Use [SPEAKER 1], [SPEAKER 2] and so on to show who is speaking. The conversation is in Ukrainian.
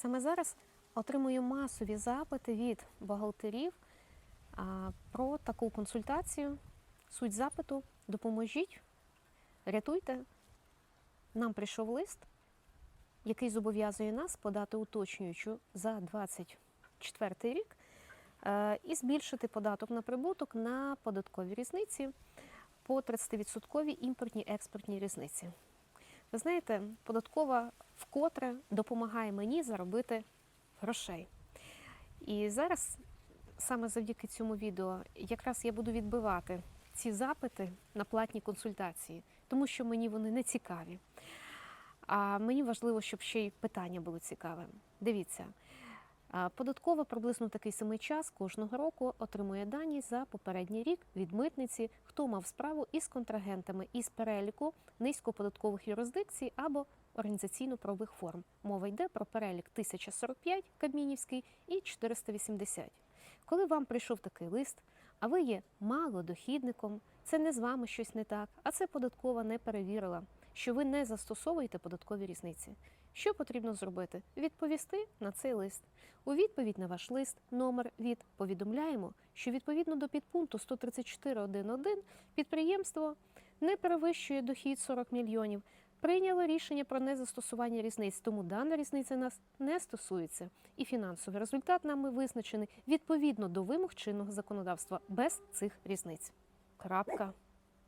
[SPEAKER 1] Саме зараз отримую масові запити від бухгалтерів про таку консультацію. Суть запиту допоможіть, рятуйте. Нам прийшов лист, який зобов'язує нас подати уточнюючу за 24 рік е, і збільшити податок на прибуток на податкові різниці по 30% імпортній експортній різниці. Ви знаєте, податкова вкотре допомагає мені заробити грошей. І зараз, саме завдяки цьому відео, якраз я буду відбивати ці запити на платні консультації, тому що мені вони не цікаві. А мені важливо, щоб ще й питання були цікаві. Дивіться, податкова приблизно такий самий час кожного року отримує дані за попередній рік від митниці, хто мав справу із контрагентами із переліку низькоподаткових юрисдикцій або організаційно-правових форм. Мова йде про перелік 1045 Кабмінівський і 480. Коли вам прийшов такий лист, а ви є малодохідником, це не з вами щось не так, а це податкова не перевірила, що ви не застосовуєте податкові різниці. Що потрібно зробити? Відповісти на цей лист. У відповідь на ваш лист номер від повідомляємо, що відповідно до підпункту 134.1.1 підприємство не перевищує дохід 40 мільйонів. Прийняло рішення про незастосування різниць, тому дана різниця нас не стосується. І фінансовий результат нами визначений відповідно до вимог чинного законодавства без цих різниць. Крапка.